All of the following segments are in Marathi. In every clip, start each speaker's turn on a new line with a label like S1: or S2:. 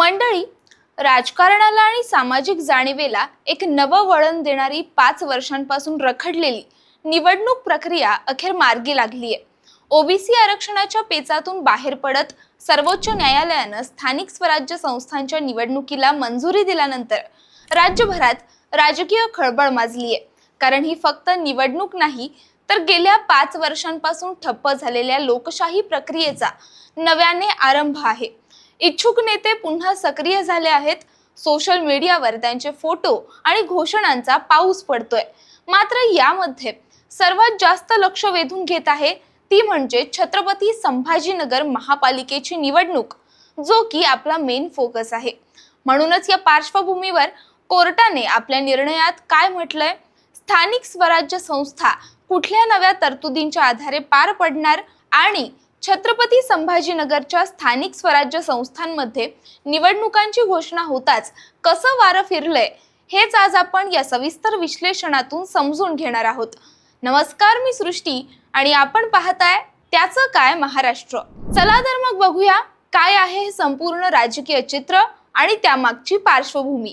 S1: मंडळी राजकारणाला आणि सामाजिक जाणीवेला एक नवं वळण देणारी पाच वर्षांपासून रखडलेली निवडणूक प्रक्रिया अखेर मार्गी लागली आहे ओबीसी आरक्षणाच्या पेचातून बाहेर पडत सर्वोच्च न्यायालयानं स्थानिक स्वराज्य संस्थांच्या निवडणुकीला मंजुरी दिल्यानंतर राज्यभरात राजकीय खळबळ माजली आहे कारण ही फक्त निवडणूक नाही तर गेल्या पाच वर्षांपासून ठप्प झालेल्या लोकशाही प्रक्रियेचा नव्याने आरंभ आहे. इच्छुक नेते पुन्हा सक्रिय झाले आहेत. सोशल मीडियावर त्यांचे फोटो आणि घोषणांचा पाऊस पडतोय. मात्र यामध्ये सर्वात जास्त लक्ष वेधून घेत आहे ती म्हणजे छत्रपती संभाजीनगर महापालिकेची निवडणूक जो की आपला मेन फोकस आहे. म्हणूनच या पार्श्वभूमीवर कोर्टाने आपल्या निर्णयात काय म्हटलंय? स्थानिक स्वराज्य संस्था कुठल्या नव्या तरतुदींच्या आधारे पार पडणार आणि छत्रपती संभाजीनगरच्या स्थानिक स्वराज्य संस्थांमध्ये निवडणुकांची घोषणा होताच कसं वारं फिरलंय हेच आज आपण या सविस्तर विश्लेषणातून समजून घेणार आहोत. नमस्कार मी सृष्टी आणि आपण पाहताय त्याचं काय महाराष्ट्र. चला तर मग बघूया काय आहे हे संपूर्ण राजकीय चित्र आणि त्यामागची पार्श्वभूमी.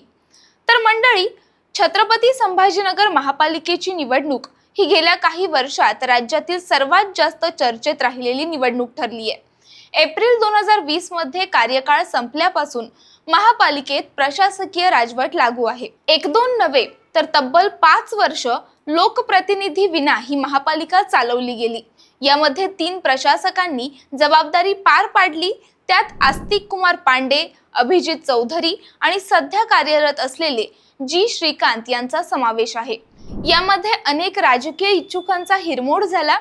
S1: तर मंडळी छत्रपती संभाजीनगर महापालिकेची निवडणूक ही गेल्या काही वर्षात राज्यातील सर्वात जास्त चर्चेत राहिलेली निवडणूक ठरली आहे एप्रिल दोन हजार वीसमध्ये कार्यकाळ संपल्यापासून महापालिकेत प्रशासकीय राजवट लागू आहे. एक दोन नव्हे तर तब्बल पाच वर्ष लोकप्रतिनिधी विना ही महापालिका चालवली गेली. यामध्ये तीन प्रशासकांनी जबाबदारी पार पाडली त्यात आस्तिक कुमार पांडे अभिजित चौधरी आणि सध्या कार्यरत असलेले जी श्रीकांत यांचा समावेश आहे. यामध्ये अनेक राजकीय इच्छुकांचा हिरमोड झाला.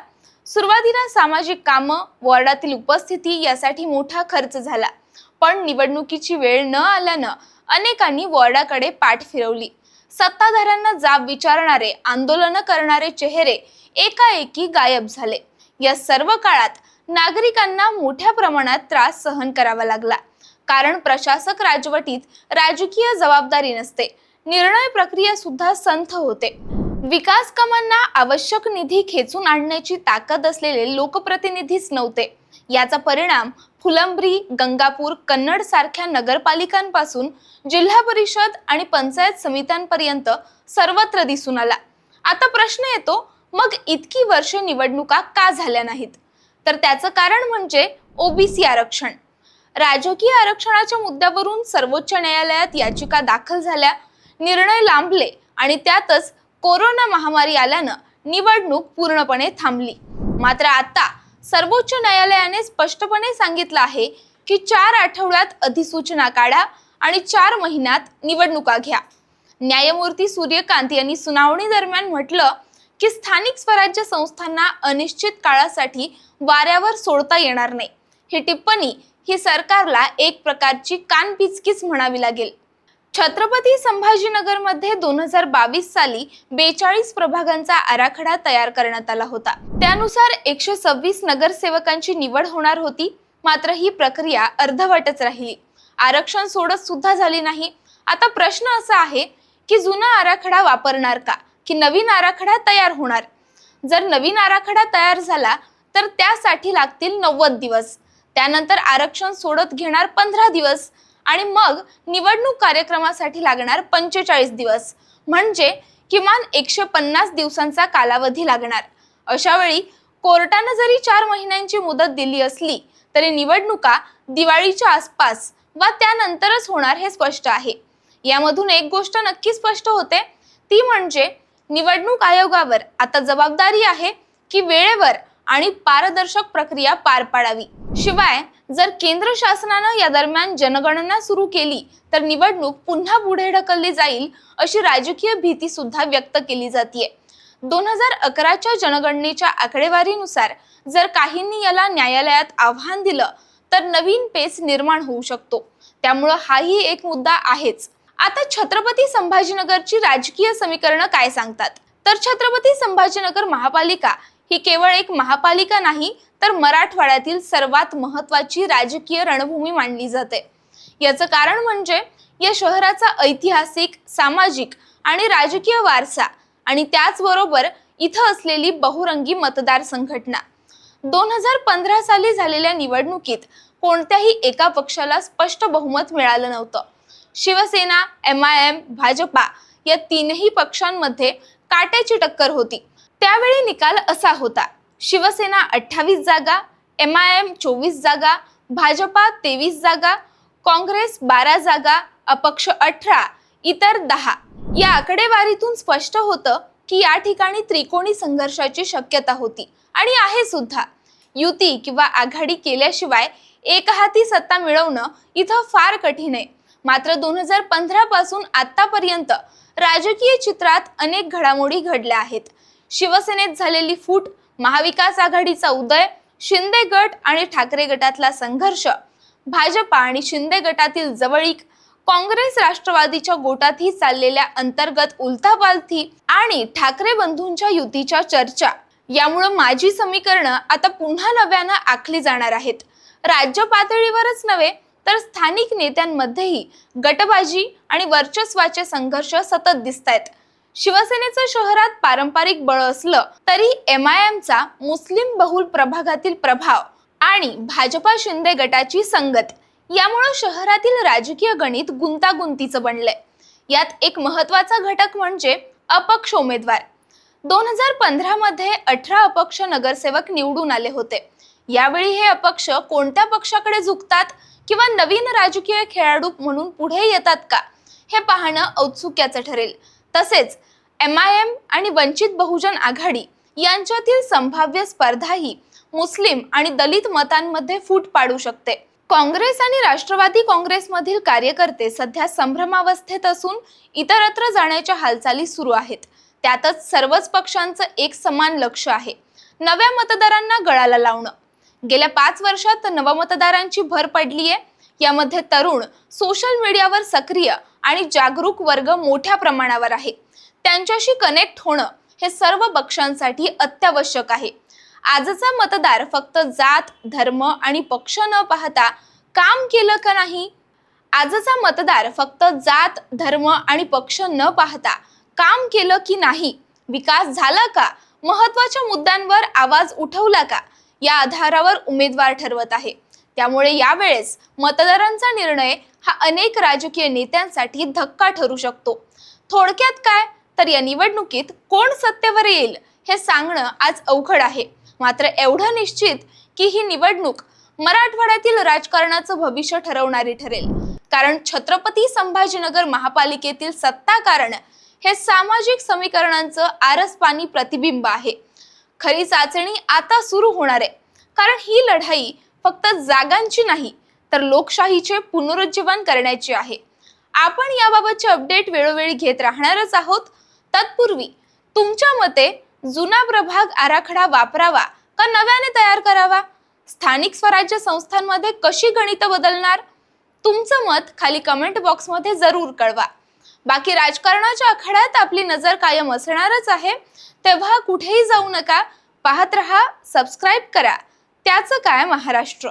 S1: सुरुवातीला सामाजिक कामं वॉर्डातील उपस्थिती यासाठी मोठा खर्च झाला. पण निवडणुकीची वेळ न आल्यानं अनेकांनी वॉर्डाकडे पाठ फिरवली. सत्ताधाऱ्यांना जाब विचारणारे आंदोलनं करणारे चेहरे एकाएकी गायब झाले. या सर्व काळात नागरिकांना मोठ्या प्रमाणात त्रास सहन करावा लागला. कारण प्रशासक राजवटीत राजकीय जबाबदारी नसते. निर्णय प्रक्रिया सुद्धा संथ होते. विकास कामांना आवश्यक निधी खेचून आणण्याची ताकद असलेले लोकप्रतिनिधीच नव्हते. याचा परिणाम फुलंब्री गंगापूर कन्नड सारख्या नगरपालिकांपासून जिल्हा परिषद आणि पंचायत समित्यांपर्यंत सर्वत्र दिसून आला. आता प्रश्न येतो मग इतकी वर्ष निवडणुका का झाल्या नाहीत? तर त्याचं कारण म्हणजे ओबीसी आरक्षण. राजकीय आरक्षणाच्या मुद्द्यावरून सर्वोच्च न्यायालयात याचिका दाखल झाल्या निर्णय लांबले आणि त्यातच कोरोना महामारी आल्यानं निवडणूक पूर्णपणे थांबली. मात्र आता सर्वोच्च न्यायालयाने स्पष्टपणे सांगितलं आहे की चार आठवड्यात अधिसूचना काढा आणि चार महिन्यात निवडणुका घ्या. न्यायमूर्ती सूर्यकांत यांनी सुनावणी दरम्यान म्हटलं की स्थानिक स्वराज्य संस्थांना अनिश्चित काळासाठी वाऱ्यावर सोडता येणार नाही. ही टिप्पणी ही सरकारला एक प्रकारची कानपिचकीच म्हणावी लागेल. छत्रपती संभाजीनगरमध्ये दोन हजार बावीस साली बेचाळीस प्रभागांचा आराखडा तयार करण्यात आला होता. त्यानुसार एकशे सव्वीस नगरसेवकांची निवड होणार होती. मात्र ही प्रक्रिया अर्धवटच राहिली. आरक्षण सोडत सुद्धा झाली नाही. आता प्रश्न असा आहे की जुना आराखडा वापरणार का? की नवीन आराखडा तयार होणार? जर नवीन आराखडा तयार झाला तर त्यासाठी लागतील नव्वद दिवस. त्यानंतर आरक्षण सोडत घेणार पंधरा दिवस. आणि मग निवडणूक कार्यक्रमासाठी लागणार पंचेचाळीस दिवस. म्हणजे किमान एकशे पन्नास दिवसांचा कालावधी लागणार. अशा वेळी कोर्टानं जरी चार महिन्यांची मुदत दिली असली तरी निवडणुका दिवाळीच्या आसपास वा त्यानंतरच होणार हे स्पष्ट आहे. यामधून एक गोष्ट नक्की स्पष्ट होते ती म्हणजे निवडणूक आयोगावर आता जबाबदारी आहे की वेळेवर आणि पारदर्शक प्रक्रिया पार पाडावी. शिवाय जर केंद्र शासनानं या दरम्यान जनगणना सुरू केली तर निवडणूक पुन्हा पुढे ढकलली जाईल अशी राजकीय भीती सुद्धा व्यक्त केली जाते दोन हजार अकराच्या जनगणनेच्या आकडेवारीनुसार जर काहींनी याला न्यायालयात आव्हान दिलं तर नवीन पेच निर्माण होऊ शकतो. त्यामुळं हाही एक मुद्दा आहेच. आता छत्रपती संभाजीनगरची राजकीय समीकरणं काय सांगतात? तर छत्रपती संभाजीनगर महापालिका ही केवळ एक महापालिका नाही तर मराठवाड्यातील सर्वात महत्वाची राजकीय रणभूमी मानली जाते. याचं कारण म्हणजे या शहराचा ऐतिहासिक सामाजिक आणि राजकीय वारसा आणि त्याचबरोबर इथं असलेली बहुरंगी मतदार संघटना. दोन हजार पंधरा साली झालेल्या निवडणुकीत कोणत्याही एका पक्षाला स्पष्ट बहुमत मिळालं नव्हतं. Shiv Sena M I M Bhajpa या तीनही पक्षांमध्ये काट्याची टक्कर होती. त्यावेळी निकाल असा होता शिवसेना अठ्ठावीस जागा एम आय एम चोवीस जागा भाजपा तेवीस जागा काँग्रेस बारा जागा अपक्ष अठरा इतर दहा. या आकडेवारीतून स्पष्ट होतं की या ठिकाणी त्रिकोणी संघर्षाची शक्यता होती आणि आहे सुद्धा. युती किंवा आघाडी केल्याशिवाय एकहाती सत्ता मिळवणं इथं फार कठीण आहे. मात्र दोन हजार पंधरा पासून आतापर्यंत राजकीय चित्रात अनेक घडामोडी घडल्या आहेत. शिवसेनेत झालेली फूट महाविकास आघाडीचा उदय शिंदे गट आणि ठाकरे गटातला संघर्ष. भाजपा आणि शिंदे गटातील जवळीक काँग्रेस राष्ट्रवादीच्या गोटातही चाललेल्या अंतर्गत उलथापालथी आणि ठाकरे बंधूंच्या युतीच्या चर्चा. यामुळं माझी समीकरणं आता पुन्हा नव्यानं आखली जाणार आहेत. राज्य पातळीवरच नव्हे तर स्थानिक नेत्यांमध्येही गटबाजी आणि वर्चस्वाचे संघर्ष सतत दिसत आहेत शिवसेनेचं शहरात पारंपरिक बळ असलं तरी एम आय एमचा मुस्लिम बहुल प्रभागातील प्रभाव आणि भाजपा शिंदे गटाची संगत यामुळं शहरातील राजकीय गणित गुंतागुंतीचं बनलंय. यात एक महत्त्वाचा घटक म्हणजे अपक्ष उमेदवार. दोन हजार पंधरामध्ये अठरा अपक्ष नगरसेवक निवडून आले होते. यावेळी हे अपक्ष कोणत्या पक्षाकडे झुकतात किंवा नवीन राजकीय खेळाडू म्हणून पुढे येतात का हे पाहणं औत्सुक्याचं ठरेल. तसेच एम आय एम आणि वंचित बहुजन आघाडी यांच्यातील संभाव्य स्पर्धाही मुस्लिम आणि दलित मतांमध्ये फूट पाडू शकते. काँग्रेस आणि राष्ट्रवादी काँग्रेसमधील कार्यकर्ते सध्या संभ्रमावस्थेत असून इतरत्र जाण्याच्या हालचाली सुरू आहेत. त्यातच सर्वच पक्षांचं एक समान लक्ष आहे. नव्या मतदारांना गळाला लावणं. गेल्या पाच वर्षात नवमतदारांची भर पडली आहे यामध्ये तरुण सोशल मीडियावर सक्रिय आणि जागरूक वर्ग मोठ्या प्रमाणावर आहे. त्यांच्याशी कनेक्ट होणं हे सर्व पक्षांसाठी अत्यावश्यक आहे. आजचा मतदार फक्त जात धर्म आणि पक्ष न पाहता काम केलं का नाही? आजचा मतदार फक्त जात धर्म आणि पक्ष न पाहता काम केलं की नाही? विकास झाला का? महत्त्वाच्या मुद्द्यांवर आवाज उठवला का? या आधारावर उमेदवार ठरवत आहे. त्यामुळे यावेळेस मतदारांचा निर्णय हा अनेक राजकीय नेत्यांसाठी धक्का ठरू शकतो. थोडक्यात काय? तर या निवडणुकीत कोण सत्तेवर येईल हे सांगणं आज अवघड आहे. मात्र एवढं निश्चित की ही निवडणूक मराठवाड्यातील राजकारणाचं भविष्य ठरवणारी ठरेल. कारण छत्रपती संभाजीनगर महापालिकेतील सत्ता कारण हे सामाजिक समीकरणांचं आरसपानी प्रतिबिंब आहे. खरी चाचणी आता सुरू होणार आहे. कारण ही लढाई फक्त जागांची नाही तर लोकशाहीचे पुनरुज्जीवन करण्याची आहे. आपण याबाबतचे अपडेट वेळोवेळी घेत राहणारच आहोत. तत्पूर्वी तुमच्या मते जुना प्रभाग आराखडा वापरावा का नव्याने तयार करावा? स्थानिक स्वराज्य संस्थांमध्ये कशी गणितं बदलणार? तुमचं मत खाली कमेंट बॉक्समध्ये जरूर कळवा. बाकी राजकारणाच्या आखाड्यात आपली नजर कायम असणारच आहे. तेव्हा कुठेही जाऊ नका. पाहत रहा सबस्क्राईब करा. त्याचं काय महाराष्ट्र?